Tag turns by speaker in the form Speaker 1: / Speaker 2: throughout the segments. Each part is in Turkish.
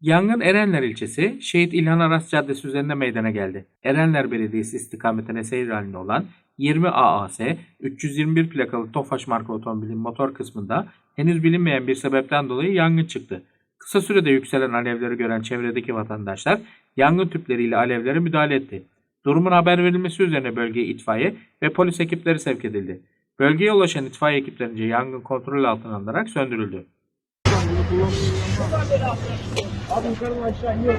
Speaker 1: Yangın Erenler ilçesi Şehit İlhan Aras Caddesi üzerinde meydana geldi. Erenler Belediyesi istikametine seyir halinde olan 20 AAS 321 plakalı Tofaş marka otomobilin motor kısmında henüz bilinmeyen bir sebepten dolayı yangın çıktı. Kısa sürede yükselen alevleri gören çevredeki vatandaşlar yangın tüpleriyle alevlere müdahale etti. Durumun haber verilmesi üzerine bölgeye itfaiye ve polis ekipleri sevk edildi. Bölgeye ulaşan itfaiye ekiplerince yangın kontrol altına alınarak söndürüldü.
Speaker 2: Abi yukarıdan aşağı iniyor.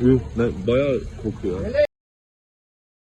Speaker 3: Üh, ne, bayağı kokuyor.